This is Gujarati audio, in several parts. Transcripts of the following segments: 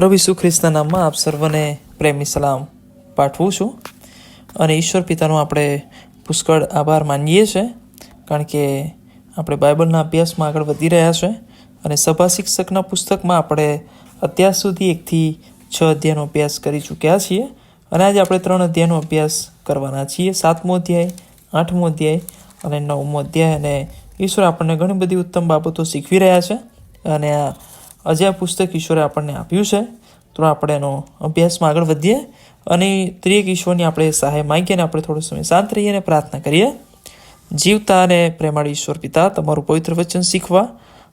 પ્રભુ ઈસુ ખ્રિસ્તના નામમાં આપ સર્વને પ્રેમી, સલામ પાઠવું છું. અને ઈશ્વર પિતાનો આપણે પુષ્કળ આભાર માનીએ છીએ, કારણ કે આપણે બાઇબલના અભ્યાસમાં આગળ વધી રહ્યા છે અને સભા શિક્ષકના પુસ્તકમાં આપણે અત્યાર સુધી એકથી છ અધ્યાયનો અભ્યાસ કરી ચૂક્યા છીએ. અને આજે આપણે ત્રણ અધ્યાયનો અભ્યાસ કરવાના છીએ. સાતમો અધ્યાય, આઠમો અધ્યાય અને નવમો અધ્યાય. અને ઈશ્વર આપણને ઘણી બધી ઉત્તમ બાબતો શીખવી રહ્યા છે. અને આ આજે આ પુસ્તક ઈશ્વરે આપણને આપ્યું છે. તો આપણે એનો અભ્યાસમાં આગળ વધીએ અને ત્રિક ઈશ્વરની આપણે સહાય માંગીએ અને આપણે થોડો સમય શાંત રહીએ અને પ્રાર્થના કરીએ. જીવતા અને પ્રેમાળ ઈશ્વર પિતા, તમારું પવિત્ર વચન શીખવા,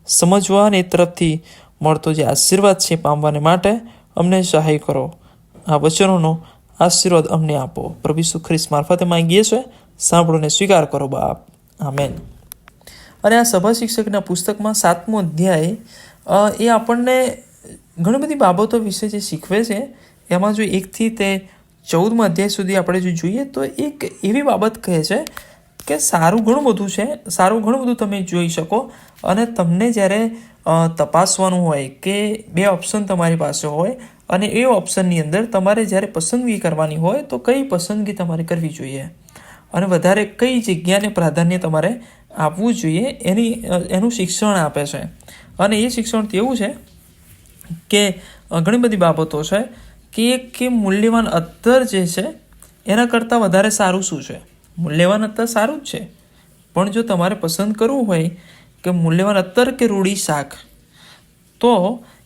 સમજવા અને એ તરફથી મળતો જે આશીર્વાદ છે પામવાને માટે અમને સહાય કરો. આ વચનોનો આશીર્વાદ અમને આપો. પ્રભુ ઈસુ મારફતે માંગીએ છે સાંભળોને સ્વીકાર કરો બાપ. આમેન. અને આ સભા શિક્ષકના પુસ્તકમાં સાતમો અધ્યાય એ આપણને ઘણી બધી બાબતો વિશે જે શીખવે છે, એમાં જો એકથી તે ચૌદમાં અધ્યાય સુધી આપણે જો જોઈએ, તો એક એવી બાબત કહે છે કે સારું ઘણું બધું છે, સારું ઘણું બધું તમે જોઈ શકો અને તમને જ્યારે તપાસવાનું હોય કે બે ઓપ્શન તમારી પાસે હોય અને એ ઓપ્શનની અંદર તમારે જ્યારે પસંદગી કરવાની હોય, તો કઈ પસંદગી તમારે કરવી જોઈએ? અને વધારે કઈ જગ્યાને પ્રાધાન્ય તમારે આપવું જોઈએ, એની એનું શિક્ષણ આપે છે. અને એ શિક્ષણ તેવું છે કે ઘણી બધી બાબતો છે કે કે મૂલ્યવાન અત્તર જે છે, એના કરતાં વધારે સારું શું છે? મૂલ્યવાન અત્તર સારું જ છે. પણ જો તમારે પસંદ કરવું હોય કે મૂલ્યવાન અત્તર કે રૂડી શાક, તો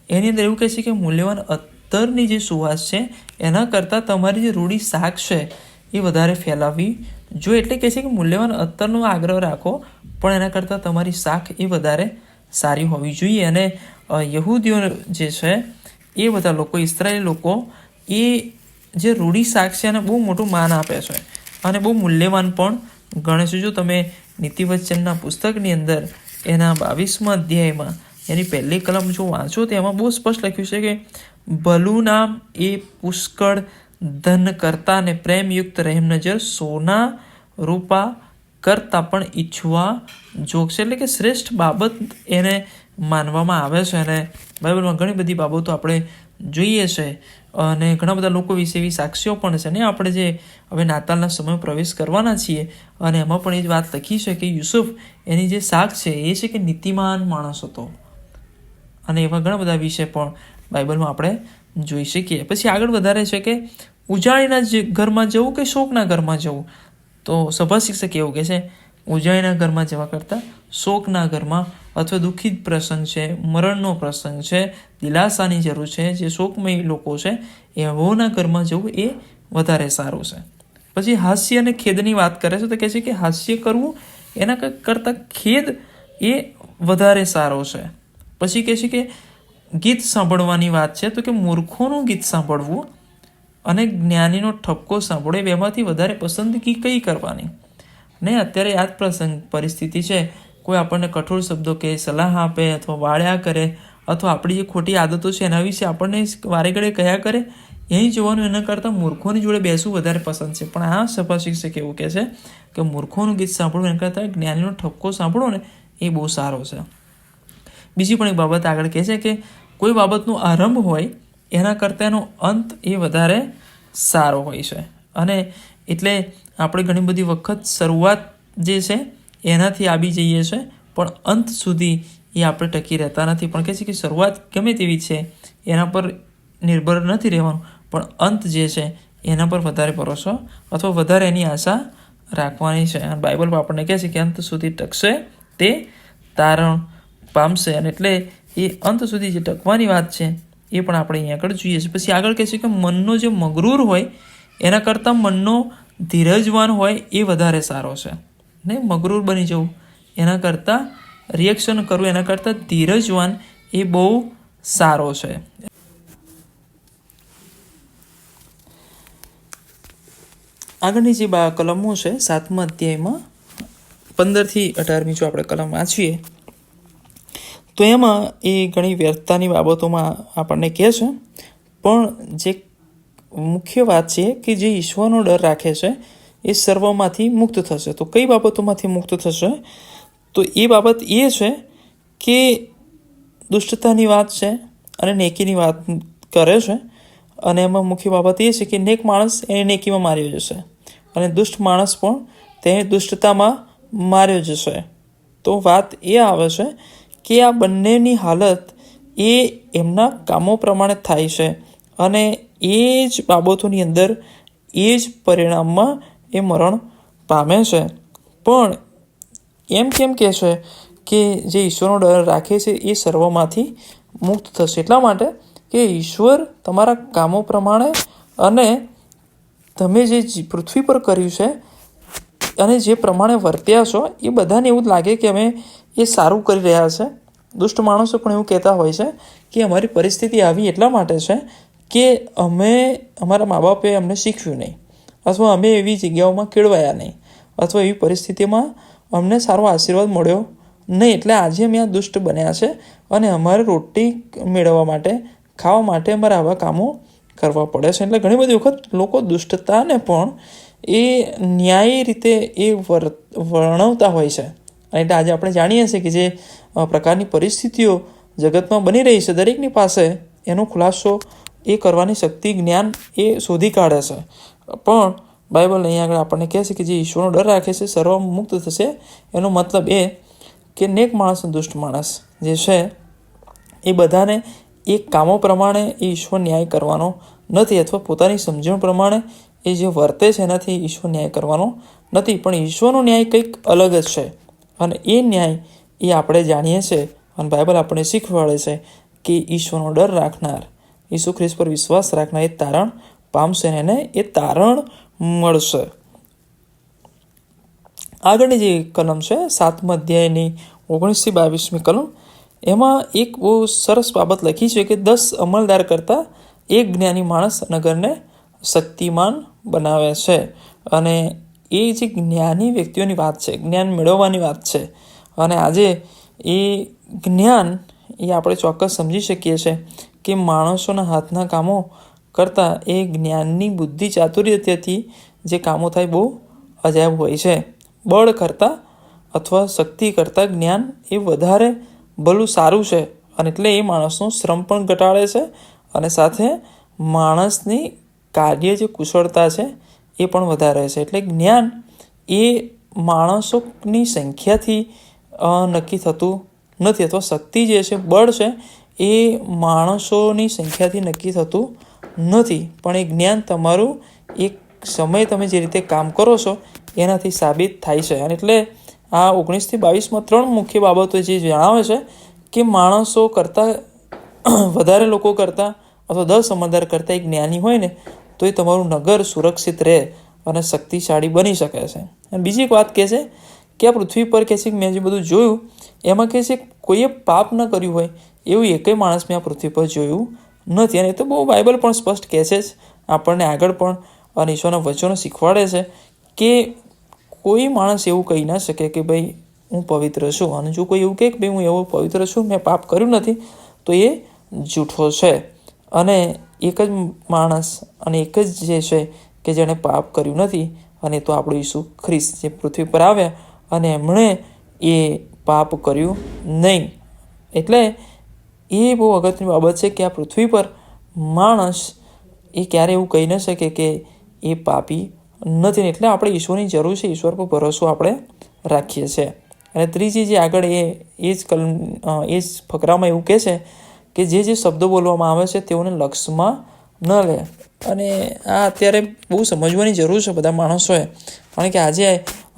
એની અંદર એવું કહે છે કે મૂલ્યવાન અત્તરની જે સુવાસ છે, એના કરતાં તમારી જે રૂડી શાક છે, એ વધારે ફેલાવવી જો એટલે કહે છે કે મૂલ્યવાન અત્તરનો આગ્રહ રાખો પણ એના કરતાં તમારી શાખ એ વધારે સારી હોવી જોઈએ અને યહૂદીઓ જે છે, એ બધા લોકો ઇસરાયેલી લોકો, એ જે રૂઢી શાક છે એને બહુ મોટું માન આપે છે. અને બહુ મૂલ્યવાન પણ. ગણે છે, જો તમે નીતિવચનના પુસ્તકની અંદર એના બાવીસમા અધ્યાયમાં એની પહેલી કલમ જો વાંચો, તો એમાં બહુ સ્પષ્ટ લખ્યું છે કે, ભલું નામ એ પુષ્કળ ધન કરતા અને પ્રેમયુક્ત રહેમ નજર સોના રૂપા કરતાં પણ ઈચ્છવા જોગ છે એટલે કે શ્રેષ્ઠ બાબત એને માનવામાં આવે છે. અને બાઇબલમાં ઘણી બધી બાબતો આપણે જોઈએ છે. અને ઘણા બધા લોકો વિશે એવી સાક્ષીઓ પણ છે. ને આપણે જે હવે નાતાલના સમય પ્રવેશ કરવાના છીએ અને એમાં પણ એ જ વાત લખી છે કે યુસુફ એની જે સાક્ષ છે એ છે કે નીતિમાન માણસ હતો. અને એવા ઘણા બધા વિશે પણ બાઇબલમાં આપણે જોઈ શકીએ. પછી આગળ વધારે છે કે ઉજાણીના ઘરમાં જવું કે શોકના ઘરમાં જવું? તો સભા શિક્ષક એવું કહે છે ઉજાણીના ઘરમાં જવા કરતાં શોકના ઘરમાં અથવા દુઃખિત પ્રસંગ છે, મરણનો પ્રસંગ છે, દિલાસાની જરૂર છે, જે શોકમય લોકો છે એવોના ઘરમાં જવું એ વધારે સારું છે. પછી હાસ્ય અને ખેદની વાત કરે છે તો કહે છે કે હાસ્ય કરવું એના કરતાં ખેદ એ વધારે સારો છે. પછી કહે છે કે ગીત સાંભળવાની વાત છે તો કે મૂર્ખોનું ગીત સાંભળવું અને જ્ઞાનીનો ઠપકો સાંભળે બેમાંથી વધારે પસંદગી કઈ કરવાની? ને અત્યારે આ જ પ્રસંગ, પરિસ્થિતિ છે. કોઈ આપણને કઠોર શબ્દો કે સલાહ આપે અથવા વાળ્યા કરે અથવા આપણી જે ખોટી આદતો છે એના વિશે આપણને વારે ઘડે કયા કરે અહીં જોવાનું એના કરતાં મૂર્ખોની જોડે બેસવું વધારે પસંદ છે. પણ આ સભા શિક્ષક એવું કહે છે કે મૂર્ખોનું ગીત સાંભળવું એના કરતાં જ્ઞાનીનો ઠપકો સાંભળો ને એ બહુ સારો છે. બીજી પણ એક બાબત આગળ કહે છે કે કોઈ બાબતનો આરંભ હોય એના કરતાં એનો અંત એ વધારે સારો હોય છે. અને એટલે આપણે ઘણી બધી વખત શરૂઆત જે છે, એનાથી આવી જઈએ છે, પણ અંત સુધી એ આપણે ટકી રહેતા નથી. પણ કહે છે કે શરૂઆત ગમે તેવી છે, એના પર નિર્ભર નથી રહેવાનું. પણ અંત જે છે, એના પર વધારે ભરોસો અથવા વધારે એની આશા રાખવાની છે. અને બાઇબલ આપણને કહે છે કે અંત સુધી ટકશે તે તારણ પામશે. અને એટલે એ અંત સુધી જે ટકવાની વાત છે એ પણ આપણે અહીંયા આગળ જોઈએ છીએ પછી આગળ કહે છે કે મનનો જે મગરૂર હોય, એના કરતાં મનનો ધીરજવાન હોય એ વધારે સારો છે. ને મગરૂર બની જવું, એના કરતાં રિએક્શન કરવું, એના કરતાં ધીરજવાન એ બહુ સારો છે. આગળની જે બા કલમો છે, સાતમા અધ્યાયમાં પંદરથી અઢારમી જો આપણે કલમ વાંચીએ તો એમાં એ ઘણી વ્યર્થતાની બાબતોમાં આપણને કહે છે. પણ જે મુખ્ય વાત છે કે જે ઈશ્વરનો ડર રાખે છે, એ સર્વમાંથી મુક્ત થશે. તો કઈ બાબતોમાંથી મુક્ત થશે? તો એ બાબત એ છે કે દુષ્ટતાની વાત છે અને નેકીની વાત કરે છે. અને એમાં મુખ્ય બાબત એ છે કે નેક માણસ એને નેકીમાં માર્યો જશે. અને દુષ્ટ માણસ પણ તેને દુષ્ટતામાં માર્યો જશે. તો વાત એ આવે છે કે આ બંનેની હાલત એ એમના કામો પ્રમાણે થાય છે અને એ જ બાબતોની અંદર એ જ પરિણામમાં એ મરણ પામે છે. પણ એમ કેમ કહે છે કે જે ઈશ્વરનો ડર રાખે છે એ સર્વમાંથી મુક્ત થશે? એટલા માટે કે ઈશ્વર તમારા કામો પ્રમાણે અને તમે જે પૃથ્વી પર કર્યું છે અને જે પ્રમાણે વર્ત્યા છો એ બધાને એવું જ લાગે કે અમે એ સારું કરી રહ્યા છે. દુષ્ટ માણસો પણ એવું કહેતા હોય છે કે અમારી પરિસ્થિતિ આવી એટલા માટે છે કે અમે અમારા મા બાપે અમને શીખવ્યું નહીં અથવા અમે એવી જગ્યાઓમાં કેળવાયા નહીં અથવા એવી પરિસ્થિતિમાં અમને સારો આશીર્વાદ મળ્યો નહીં એટલે આજે અમે આ દુષ્ટ બન્યા છે અને અમારે રોટી મેળવવા માટે, ખાવા માટે અમારે આવા કામો કરવા પડે છે. એટલે ઘણી બધી વખત લોકો દુષ્ટતાને પણ એ ન્યાયી રીતે એ વર, વર્ણવતા હોય છે. અને એટલે આજે આપણે જાણીએ છીએ કે જે પ્રકારની પરિસ્થિતિઓ જગતમાં બની રહી છે દરેકની પાસે, એનો ખુલાસો એ કરવાની શક્તિ, જ્ઞાન એ શોધી કાઢે છે. પણ બાઇબલ અહીં આગળ આપણને કહે છે કે જે ઈશ્વરનો ડર રાખે છે સર્વ મુક્ત થશે, એનો મતલબ એ કે નેક માણસ દુષ્ટ માણસ જે છે, એ બધાને એ કામો પ્રમાણે એ ઈશ્વર ન્યાય કરવાનો નથી અથવા પોતાની સમજણ પ્રમાણે એ જે વર્તે છે એનાથી ઈશ્વર ન્યાય કરવાનો નથી. પણ ઈશ્વરનો ન્યાય કંઈક અલગ જ છે. અને એ ન્યાય એ આપણે જાણીએ છીએ અને બાઇબલ આપણને શીખવાડે છે કે ઈશ્વરનો ડર રાખનાર, ઈસુ ખ્રિસ્ત પર વિશ્વાસ રાખનાર એ તારણ પામશે ને એને એ તારણ મળશે. આગળની જે કલમ છે, સાતમા અધ્યાયની ઓગણીસથી બાવીસમી કલમ, એમાં એક બહુ સરસ બાબત લખી છે કે દસ અમલદાર કરતાં એક જ્ઞાની માણસ નગરને શક્તિમાન બનાવે છે અને એ જે જ્ઞાની વ્યક્તિઓની વાત છે, જ્ઞાન મેળવવાની વાત છે, અને આજે એ જ્ઞાન એ આપણે ચોક્કસ સમજી શકીએ છીએ કે માણસોના હાથના કામો કરતાં એ જ્ઞાનની બુદ્ધિ ચાતુર્યથી જે કામો થાય બહુ અજાયબ હોય છે. બળ કરતાં અથવા શક્તિ કરતાં જ્ઞાન એ વધારે ભલું સારું છે, અને એટલે એ માણસનો શ્રમ પણ ઘટાડે છે, અને સાથે માણસની કાર્ય જે કુશળતા છે એ પણ વધારે છે. એટલે જ્ઞાન એ માણસોની સંખ્યાથી નક્કી થતું નથી. અથવા શક્તિ જે છે, બળ છે, એ માણસોની સંખ્યાથી નક્કી થતું નથી. પણ એ જ્ઞાન તમારું એક સમય તમે જે રીતે કામ કરો છો, એનાથી સાબિત થાય છે. અને એટલે આ ઓગણીસથી બાવીસમાં ત્રણ મુખ્ય બાબતો જે જણાવે છે કે માણસો કરતાં વધારે લોકો કરતાં અથવા દસ સમજદાર કરતાં એક જ્ઞાની હોય ને તો એ તમારું નગર સુરક્ષિત રહે અને શક્તિશાળી બની શકે છે. અને બીજી એક વાત કહે છે કે આ પૃથ્વી પર કહે છે કે મેં જે બધું જોયું, એમાં કહે છે કોઈએ પાપ ન કર્યું હોય એવું એકય માણસ મેં આ પૃથ્વી પર જોયું નથી. અને એ તો બહુ બાઇબલ પણ સ્પષ્ટ કહે છે જ. આપણને આગળ પણ અને ઈશ્વરના વચનો શીખવાડે છે કે કોઈ માણસ એવું કહી ના શકે કે ભાઈ હું પવિત્ર છું. અને જો કોઈ એવું કહે કે ભાઈ હું એવો પવિત્ર છું, મેં પાપ કર્યું નથી, તો એ જૂઠો છે. અને એક જ માણસ અને એક જ જે છે કે જેણે પાપ કર્યું નથી અને તો આપણું ઈસુ ખ્રિસ્ત જે પૃથ્વી પર આવ્યા અને એમણે એ પાપ કર્યું નહીં. એટલે એ બહુ અગત્યની બાબત છે કે આ પૃથ્વી પર માણસ એ ક્યારે એવું કહી ન શકે કે એ પાપી નથી એટલે આપણે ઈશ્વરની જરૂર છે, ઈશ્વર પર ભરોસો આપણે રાખીએ છીએ. અને ત્રીજી જે આગળ એ એ જ કલ એ જ ફકરામાં એવું કહે છે કે જે જે શબ્દો બોલવામાં આવે છે તેઓને લક્ષમાં ન લે. અને આ અત્યારે બહુ સમજવાની જરૂર છે બધા માણસોએ, કારણ કે આજે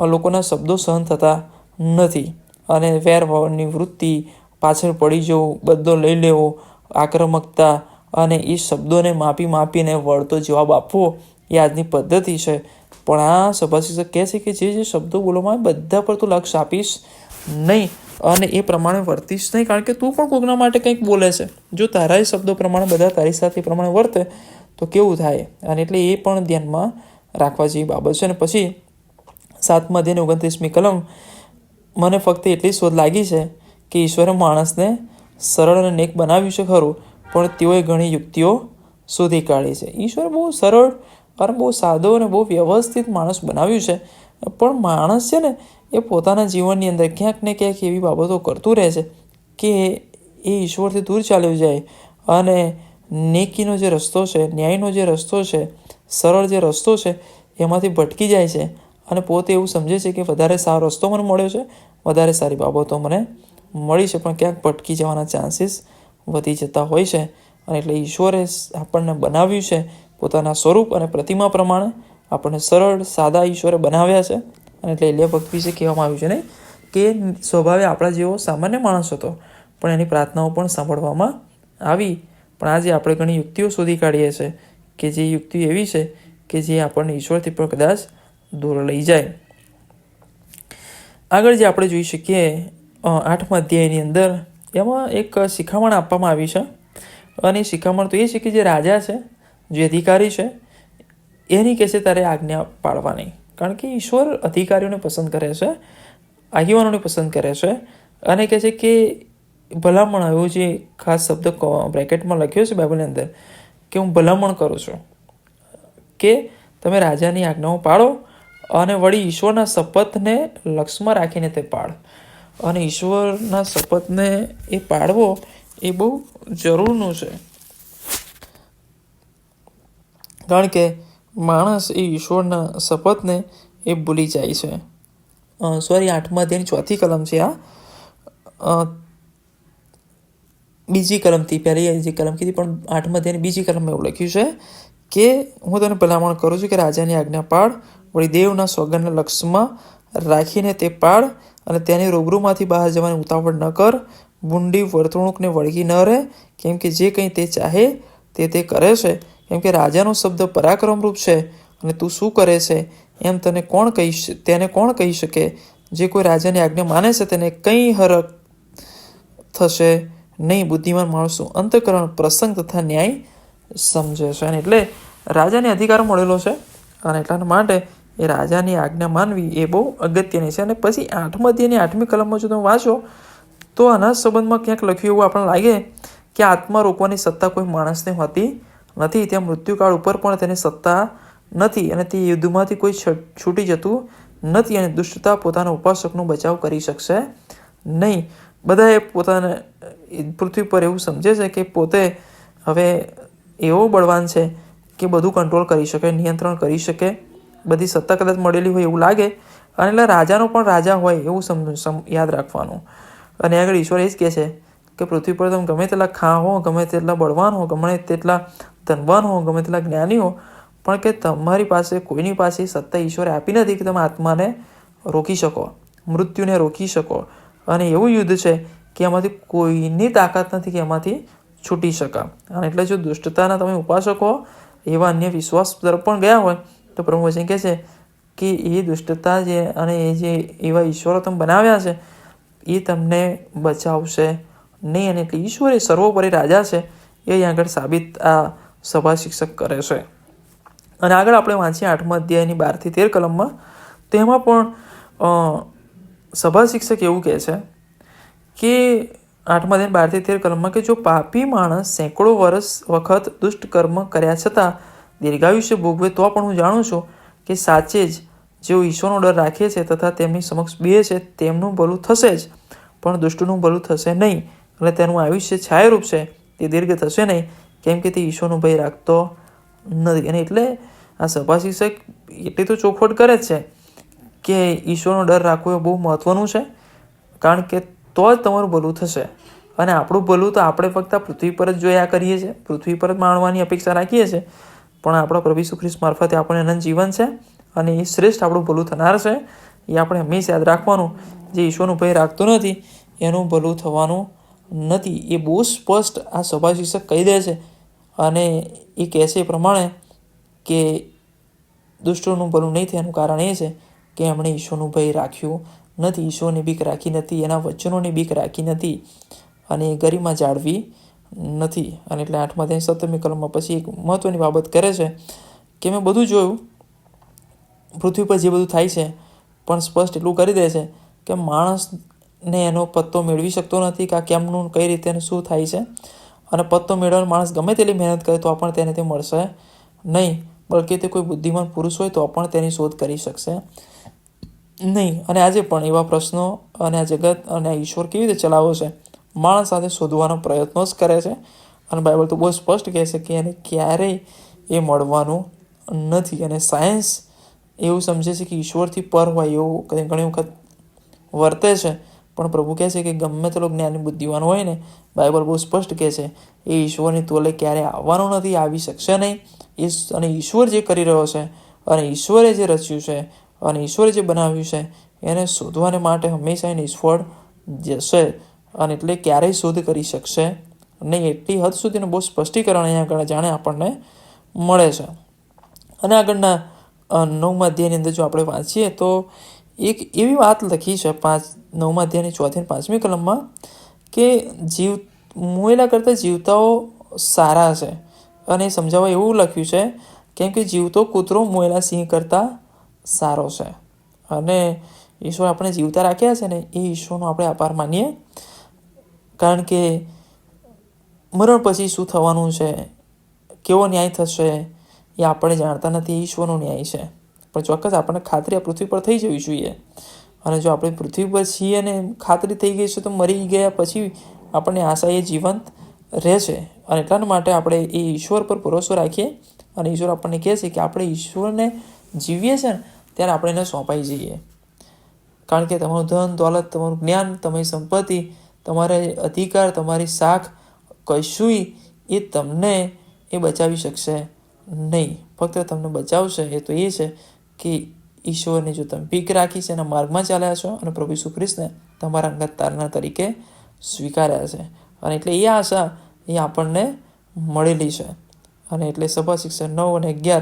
લોકોના શબ્દો સહન થતા નથી. અને વેરભાવની વૃત્તિ, પાછળ પડી જવું, બધો લઈ લેવો, આક્રમકતા અને એ શબ્દોને માપી માપીને વળતો જવાબ આપવો એ આજની પદ્ધતિ છે. પણ આ સભા શિક્ષક કહે છે કે જે જે શબ્દો બોલવામાં બધા પર તું લક્ષ આપીશ નહીં. અને એ પ્રમાણે વર્તીશ નહીં. કારણ કે તું પણ કોઈકના માટે કંઈક બોલે છે. જો તારા એ શબ્દો પ્રમાણે બધા તારી સાથે પ્રમાણે વર્તે, તો કેવું થાય? અને એટલે એ પણ ધ્યાનમાં રાખવા જેવી બાબત છે. અને પછી સાતમા અધ્યાયની ઓગણત્રીસમી કલમ, મને ફક્ત એટલી શોધ લાગી છે કે ઈશ્વરે માણસને સરળ અને નેક બનાવ્યું છે ખરું, પણ તેઓએ ઘણી યુક્તિઓ શોધી કાઢી છે. ઈશ્વર બહુ સરળ અને બહુ સાદો અને બહુ વ્યવસ્થિત માણસ બનાવ્યું છે. પણ માણસ છે ને એ પોતાના જીવનની અંદર ક્યાંક ને ક્યાંક એવી બાબતો કરતું રહે છે કે એ ઈશ્વરથી દૂર ચાલ્યું જાય અને નેકીનો જે રસ્તો છે, ન્યાયનો જે રસ્તો છે, સરળ જે રસ્તો છે, એમાંથી ભટકી જાય છે અને પોતે એવું સમજે છે કે વધારે સારો રસ્તો મને મળ્યો છે, વધારે સારી બાબતો મને મળી છે, પણ ક્યાંક ભટકી જવાના ચાન્સીસ વધી જતા હોય છે અને એટલે ઈશ્વરે આપણને બનાવ્યું છે પોતાના સ્વરૂપ અને પ્રતિમા પ્રમાણે આપણને સરળ, સાદા ઈશ્વરે બનાવ્યા છે. અને એટલે એલિયા ભક્ત વિશે કહેવામાં આવ્યું છે ને, કે સ્વભાવે આપણા જેવો સામાન્ય માણસ હતો. પણ એની પ્રાર્થનાઓ પણ સાંભળવામાં આવી. પણ આજે આપણે ઘણી યુક્તિઓ શોધી કાઢીએ છીએ કે જે યુક્તિ એવી છે કે જે આપણને ઈશ્વરથી પણ કદાચ દૂર લઈ જાય. આગળ જે આપણે જોઈ શકીએ આઠમા અધ્યાયની અંદર એમાં એક શિખામણ આપવામાં આવી છે. અને શિખામણ તો એ છે કે જે રાજા છે, જે અધિકારી છે, એની કહેશે, તારે આજ્ઞા પાડવાની કારણ કે ઈશ્વર અધિકારીઓને પસંદ કરે છે, આગેવાનોને પસંદ કરે છે અને કહે છે કે ભલામણ આવ્યો જે ખાસ શબ્દ બ્રેકેટમાં લખ્યો છે બાઇબલની અંદર કે હું ભલામણ કરું છું. કે તમે રાજાની આજ્ઞાઓ પાળો અને વળી ઈશ્વરના શપથને લક્ષમાં રાખીને તે પાડ અને ઈશ્વરના શપથને એ પાડવો એ બહુ જરૂરનું છે. કારણ કે માણસ એ ઈશ્વરના શપથને એ ભૂલી જાય છે. સોરી, આઠમા અધ્યાયની ચોથી કલમ છે આ. બીજી કલમથી, પહેલી જે કલમ કીધી, પણ આઠમા અધ્યાયની બીજી કલમમાં એવું લખ્યું છે કે, હું તને ભલામણ કરું છું કે રાજાની આજ્ઞા પાડ વળી દેવના સ્વગનના લક્ષમાં રાખીને તે પાડ અને તેની રૂબરૂમાંથી બહાર જવાની ઉતાવળ ન કર. બુંડી વર્તણૂકને વળગી ન રહે. કેમ કે જે કંઈ તે ચાહે તે તે કરે છે. કેમ કે રાજાનો શબ્દ પરાક્રમરૂપ છે અને તું શું કરે છે? એમ તને કોણ કહી તેને કોણ કહી શકે? જે કોઈ રાજાની આજ્ઞા માને છે તેને કંઈ હરક થશે નહીં. બુદ્ધિમાન માણસો અંતકરણ પ્રસંગ તથા ન્યાય સમજે છે. અને એટલે રાજાને અધિકાર મળેલો છે અને એટલા માટે એ રાજાની આજ્ઞા માનવી એ બહુ અગત્યની છે. અને પછી આઠમા અધ્યાયની આઠમી કલમમાં જો તમે વાંચો, તો આના સંબંધમાં ક્યાંક લખ્યું એવું આપણને લાગે કે આત્મા રોકવાની સત્તા કોઈ માણસને હોતી નથી, ત્યાં મૃત્યુકાળ ઉપર પણ તેની સત્તા નથી અને તે યુદ્ધમાંથી કોઈ છૂટી જતું નથી અને દુષ્ટતા પોતાના ઉપાસકનો બચાવ કરી શકશે નહીં. બધાએ પોતાને પૃથ્વી પર એવું સમજે છે કે પોતે હવે એવો બળવાન છે કે બધું કંટ્રોલ કરી શકે, નિયંત્રણ કરી શકે, બધી સત્તા કદાચ મળેલી હોય એવું લાગે. અને એટલે રાજાનો પણ રાજા હોય એવું સમ યાદ રાખવાનું. અને આગળ ઈશ્વર એ જ કહે છે કે પૃથ્વી પર તમે ગમે તેટલા ખા હો, ગમે તેટલા બળવાન હો, ગમે તેટલા ધનવાન હો, ગમે તેટલા જ્ઞાની હો, પણ કે તમારી પાસે, કોઈની પાસે સત્તા ઈશ્વરે આપી નથી કે તમે આત્માને રોકી શકો, મૃત્યુને રોકી શકો. અને એવું યુદ્ધ છે કે એમાંથી કોઈની તાકાત નથી કે એમાંથી છૂટી શકા. અને એટલે જો દુષ્ટતાના તમે ઉપાસકો એવા અન્ય વિશ્વાસ તરફ પણ ગયા હોય, તો પ્રભુ વચન કહે છે કે એ દુષ્ટતા જે અને એ જે એવા ઈશ્વરો તમે બનાવ્યા છે, એ તમને બચાવશે. નહીં અને કે ઈશ્વર એ સર્વોપરી રાજા છે, એ અહીં આગળ સાબિત આ સભા શિક્ષક કરે છે. અને આગળ આપણે વાંચીએ આઠમા અધ્યાયની બારથી તેર કલમમાં. તેમાં પણ સભા શિક્ષક એવું કહે છે કે આઠમા અધ્યાય બારથી તેર કલમમાં કે જો પાપી માણસ સેંકડો વર્ષ વખત દુષ્ટ કર્મ કર્યા છતાં દીર્ઘાયુષ્ય ભોગવે તો પણ હું જાણું છું કે સાચે જ જેઓ ઈશ્વરનો ડર રાખે છે તથા તેમની સમક્ષ બે છે, તેમનું ભલું થશે જ, પણ દુષ્ટનું ભલું થશે નહીં. અને તેનું આયુષ્ય છાયરૂપ છે. તે દીર્ઘ થશે નહીં, કેમ કે તે ઈશ્વરનો ભય રાખતો નથી. અને એટલે આ સભા શિક્ષક એટલી તો ચોખવટ કરે જ છે કે ઈશ્વરનો ડર રાખવો એ બહુ મહત્ત્વનું છે, કારણ કે તો જ તમારું ભલું થશે. અને આપણું ભલું તો આપણે ફક્ત પૃથ્વી પર જ જોયા કરીએ છીએ. પૃથ્વી પર જ માણવાની અપેક્ષા રાખીએ છીએ. પણ આપણા પ્રભુ ઈસુ ખ્રિસ્ત મારફતે આપણને અનંત જીવન છે અને એ શ્રેષ્ઠ આપણું ભલું થનાર છે. એ આપણે હંમેશા યાદ રાખવાનું. જે ઈશ્વરનું ભય રાખતું નથી, એનું ભલું થવાનું નથી. એ બહુ સ્પષ્ટ આ સભા શિક્ષક કહી દે છે અને એ કહે છે એ પ્રમાણે કે દુષ્ટોનું ભલું નહીં થયાનું કારણ એ છે કે એમણે ઈશ્વરનું ભય રાખ્યું નથી. ઈશ્વરની બીક રાખી નથી, એના વચનોની બીક રાખી નથી અને એ ગરિમા જાળવી નથી. અને એટલે આઠમા ત્યાં સત્તમી કલમમાં પછી એક મહત્ત્વની બાબત કરે છે કે મેં બધું જોયું, પૃથ્વી પર જે બધું થાય છે, પણ સ્પષ્ટ એટલું કરી દે છે કે માણસને એનો પત્તો મેળવી શકતો નથી કે આ કેમનું કઈ રીતે શું થાય છે. અને પત્તો મેળવવાનો માણસ ગમે તેટલી મહેનત કરે તો પણ તેને તે મળશે નહીં. બલકે તે કોઈ બુદ્ધિમાન પુરુષ હોય તો પણ તેની શોધ કરી શકશે નહીં. અને આજે પણ એવા પ્રશ્નો અને આ જગત અને આ ઈશ્વર કેવી રીતે ચલાવો છે, માણસ સાથે શોધવાનો પ્રયત્નો જ કરે છે. અને બાઇબલ તો બહુ સ્પષ્ટ કહે છે કે એને ક્યારેય એ મળવાનું નથી. અને સાયન્સ એવું સમજે છે કે ઈશ્વરથી પર હોય એવું ઘણી વખત વર્તે છે. પણ પ્રભુ કહે છે કે ગમે તેટલો જ્ઞાની બુદ્ધિવાન હોય ને, બાઇબલ બહુ સ્પષ્ટ કહે છે, એ ઈશ્વરની તોલે ક્યારે આવવાનો નથી, આવી શકશે નહીં. એ અને ઈશ્વર જે કરી રહ્યો છે, અને ઈશ્વરે જે રચ્યું છે, અને ઈશ્વરે જે બનાવ્યું છે, એને શોધવાને માટે હંમેશા એ નિષ્ફળ જશે, અને એટલે ક્યારેય શોધ કરી શકશે નહીં. એટલી હદ સુધીનું બહુ સ્પષ્ટીકરણ અહીંયા આગળ જાણે આપણને મળે છે. અને આગળના નવમા અધ્યાયની અંદર જો આપણે વાંચીએ તો એક એવી વાત લખી છે પાંચ નવમા અધ્યાયની ચોથી અને પાંચમી કલમમાં કે જીવ મોયેલા કરતાં જીવતાઓ સારા છે. અને સમજાવવા એવું લખ્યું છે કેમ કે જીવતો કૂતરો મોયેલા સિંહ કરતાં સારો છે. અને ઈશ્વર આપણે જીવતા રાખ્યા છે ને એ ઈશ્વરનો આપણે આભાર માનીએ. કારણ કે મરણ પછી શું થવાનું છે, કેવો ન્યાય થશે એ આપણે જાણતા નથી, ઈશ્વરનો ન્યાય છે. પણ ચોક્કસ આપણને ખાતરી આ પૃથ્વી પર થઈ જવી જોઈએ. અને જો આપણે પૃથ્વી પર છીએ અને ખાતરી થઈ ગઈ છે તો મરી ગયા પછી આપણને આશા એ જીવંત રહેશે. અને એટલા માટે આપણે એ ઈશ્વર પર ભરોસો રાખીએ અને ઈશ્વર આપણને કહે છે કે આપણે ઈશ્વરને જીવીએ છીએ ને, ત્યારે આપણે એને સોંપાઈ જઈએ. કારણ કે તમારું ધન, દોલત, તમારું જ્ઞાન, તમારી સંપત્તિ, તમારે અધિકાર, તમારી શાખ, કશુંય એ તમને એ બચાવી શકશે નહીં. ફક્ત તમને બચાવશે એ તો એ છે કે ઈશ્વરને જો તમે પીક રાખી છે એના માર્ગમાં ચાલ્યા છો અને પ્રભુ ઈસુ ખ્રિસ્તને તમારા અંગત તારના તરીકે સ્વીકાર્યા છે. અને એટલે એ આશા એ આપણને મળેલી છે. અને એટલે સભા શિક્ષણ નવ અને અગિયાર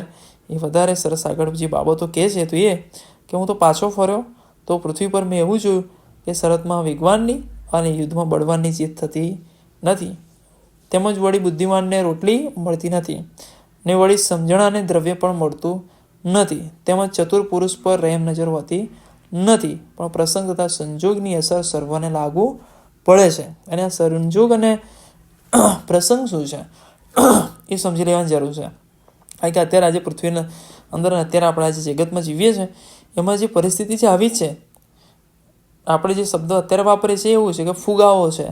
એ વધારે સરસ આગળ જે બાબતો કહે છે તો એ કે હું તો પાછો ફર્યો તો પૃથ્વી પર મેં એવું જોયું કે શરતમાં વિદ્વાનની અને યુદ્ધમાં બળવાનની જીત થતી નથી. તેમજ વળી બુદ્ધિમાનને રોટલી મળતી નથી. ને વળી સમજણાને દ્રવ્ય પણ મળતું નથી. તેમજ ચતુર પુરુષ પર રહેમ નજર હોતી નથી. પણ પ્રસંગ તથા સંજોગની અસર સર્વને લાગુ પડે છે. અને આ સંજોગ અને પ્રસંગ શું છે? એ સમજી લેવાની જરૂર છે. કારણ કે અત્યારે આજે પૃથ્વીના અંદર અત્યારે આપણે આજે જગતમાં જીવીએ છીએ, એમાં જે પરિસ્થિતિ છે આવી જ છે. આપણે જે શબ્દ અત્યારે વાપરીએ છીએ એવું છે કે ફુગાવો છે.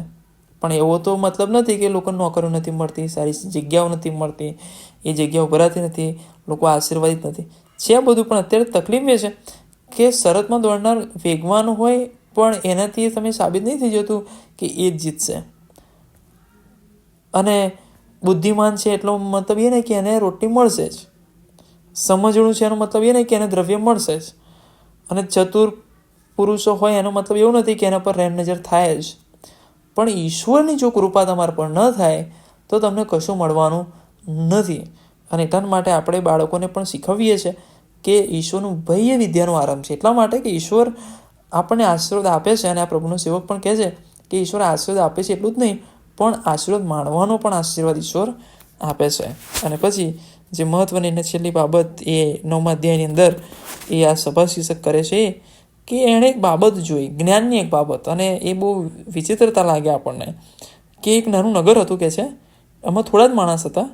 પણ એવો તો મતલબ નથી કે લોકો નોકરીઓ નથી મળતી, સારી જગ્યાઓ નથી મળતી, એ જગ્યાઓ ભરાતી નથી, લોકો આશીર્વાદિત નથી. છે આ બધું પણ અત્યારે તકલીફ એ છે કે શરતમાં દોડનાર વેગવાન હોય પણ એનાથી તમે સાબિત નહીં થઈ જતું કે એ જ જીતશે. અને બુદ્ધિમાન છે એટલો મતલબ એ નહીં કે એને રોટલી મળશે જ. સમજણું છે એનો મતલબ એ નહીં કે એને દ્રવ્ય મળશે જ. અને ચતુર પુરુષો હોય એનો મતલબ એવું નથી કે એના પર રેમ નજર થાય જ. પણ ઈશ્વરની જો કૃપા તમારા પર ન થાય, તો તમને કશું મળવાનું નથી. અને એટલા માટે આપણે બાળકોને પણ શીખવીએ છીએ કે ઈશ્વરનું ભય વિદ્યાનો આરંભ છે. એટલા માટે કે ઈશ્વર આપણને આશીર્વાદ આપે છે અને આ પ્રભુનો સેવક પણ કહે છે કે ઈશ્વર આશીર્વાદ આપે છે એટલું જ નહીં, પણ આશીર્વાદ માણવાનો પણ આશીર્વાદ ઈશ્વર આપે છે. અને પછી જે મહત્વની અને છેલ્લી બાબત એ નવમા અધ્યાયની અંદર એ આ સભા શીર્ષક કરે છે કે એણે એક બાબત જોઈ, જ્ઞાનની એક બાબત. અને એ બહુ વિચિત્રતા લાગે આપણને કે એક નાનું નગર હતું કે છે, એમાં થોડા જ માણસ હતા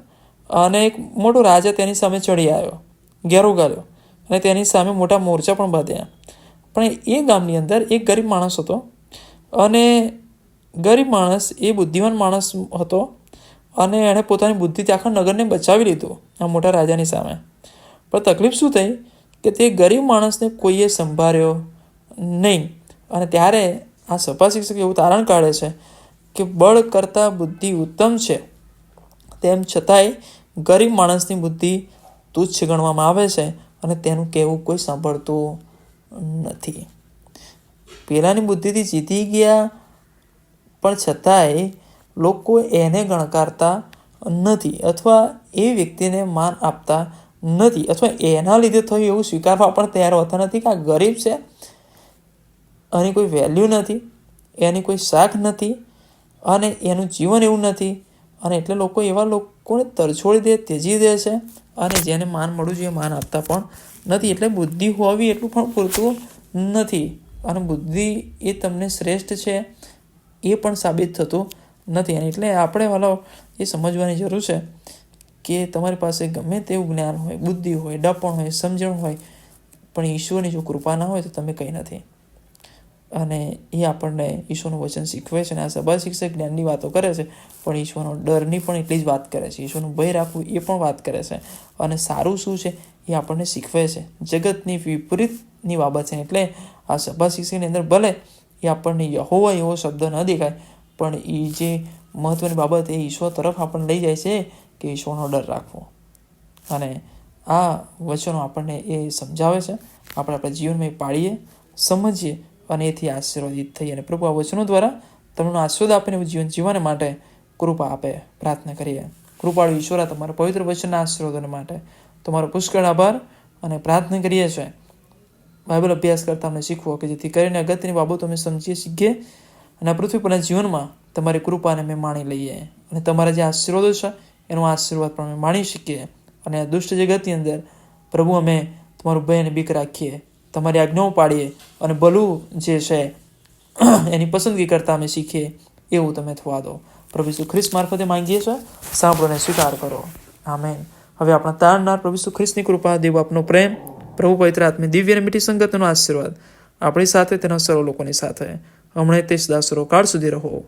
અને એક મોટો રાજા તેની સામે ચડી આવ્યો, ઘેરો ગાલ્યો અને તેની સામે મોટા મોરચા પણ બાંધ્યા. પણ એ ગામની અંદર એક ગરીબ માણસ હતો અને ગરીબ માણસ એ બુદ્ધિમાન માણસ હતો અને એણે પોતાની બુદ્ધિથી આખા નગરને બચાવી લીધું આ મોટા રાજાની સામે. પણ તકલીફ શું થઈ? કે તે ગરીબ માણસને કોઈએ સંભાળ્યો નહીં. અને ત્યારે આ સભા શિક્ષક એવું તારણ કાઢે છે કે બળ કરતાં બુદ્ધિ ઉત્તમ છે. તેમ છતાંય ગરીબ માણસની બુદ્ધિ તુચ્છ ગણવામાં આવે છે. અને તેનું કહેવું કોઈ સાંભળતું નથી. પહેલાંની બુદ્ધિથી જીતી ગયા, પણ છતાંય લોકો એને ગણકારતા નથી અથવા એ વ્યક્તિને માન આપતા નથી અથવા એના લીધે થયું એવું સ્વીકારવા પણ તૈયાર હોતા નથી કે આ ગરીબ છે. એની કોઈ વેલ્યુ નથી, એની કોઈ શાખ નથી અને એનું જીવન એવું નથી અને એટલે લોકો એવા લોકોને તરછોડી દે, ત્યજી દે છે અને જેને માન મળવું જોઈએ માન આપતા પણ નથી. એટલે બુદ્ધિ હોવી એટલું પણ પૂરતું નથી અને બુદ્ધિ એ તમને શ્રેષ્ઠ છે એ પણ સાબિત થતું નથી. અને એટલે આપણે વાલો એ સમજવાની જરૂર છે કે તમારી પાસે ગમે તેવું જ્ઞાન હોય, બુદ્ધિ હોય ડપણ હોય, સમજણ હોય, પણ ઈશ્વરની જો કૃપા ના હોય તો તમે કંઈ નથી. અને એ આપણને ઈશ્વરનું વચન શીખવે છે અને આ સભા શિક્ષક જ્ઞાનની વાતો કરે છે, પણ ઈશ્વરનો ડરની પણ એટલી જ વાત કરે છે. ઈશ્વરનું ભય રાખવું એ પણ વાત કરે છે. અને સારું શું છે? એ આપણને શીખવે છે. જગતની વિપરીતની બાબત છે. એટલે આ સભા શિક્ષકની અંદર ભલે એ આપણને યહોવા એવો શબ્દ ન દેખાય, પણ એ જે મહત્વની બાબત એ ઈશ્વર તરફ આપણને લઈ જાય છે કે ઈશ્વરનો ડર રાખવો. અને આ વચનો આપણને એ સમજાવે છે. આપણે આપણા જીવનમાં પાડીએ, સમજીએ અને એથી આશીર્વાદિત થઈએ અને પ્રભુ આ વચનો દ્વારા તમને આશીર્વાદ આપીને જીવન જીવન માટે કૃપા આપે, પ્રાર્થના કરીએ. કૃપાળુ ઈશ્વરા, તમારા પવિત્ર વચનના આશીર્વાદોને માટે તમારો પુષ્કળ આભાર અને પ્રાર્થના કરીએ છીએ. બાઇબલ અભ્યાસ કરતા અમને શીખવો કે જેથી કરીને અગત્યની બાબતો અમે સમજીએ, શીખીએ અને પૃથ્વી પરના જીવનમાં તમારી કૃપાને અમે માણી લઈએ અને તમારા જે આશીર્વાદો છે, એનો આશીર્વાદ પણ અમે માણી શકીએ અને દુષ્ટ જગતની અંદર પ્રભુ અમે તમારું ભય અને બીક રાખીએ. તમારી આજ્ઞાઓ પાડીએ અને ભલું જે છે, એની પસંદગી કરતાં અમે શીખીએ, એવું તમે થવા દો. પ્રભુ ઈસુ ખ્રિસ્ત મારફતે માંગીએ છીએ, સાંભળોને સ્વીકાર કરો. આમેન. હવે આપણા તારનાર પ્રભુ ઈસુ ખ્રિસ્તની કૃપા, દેવ આપનો પ્રેમ, પ્રભુ પવિત્ર આત્મી દિવ્ય અને મીઠી સંગતનો આશીર્વાદ આપણી સાથે તેના સર્વ લોકોની સાથે. હમણાં તે સદા કાળ સુધી રહો.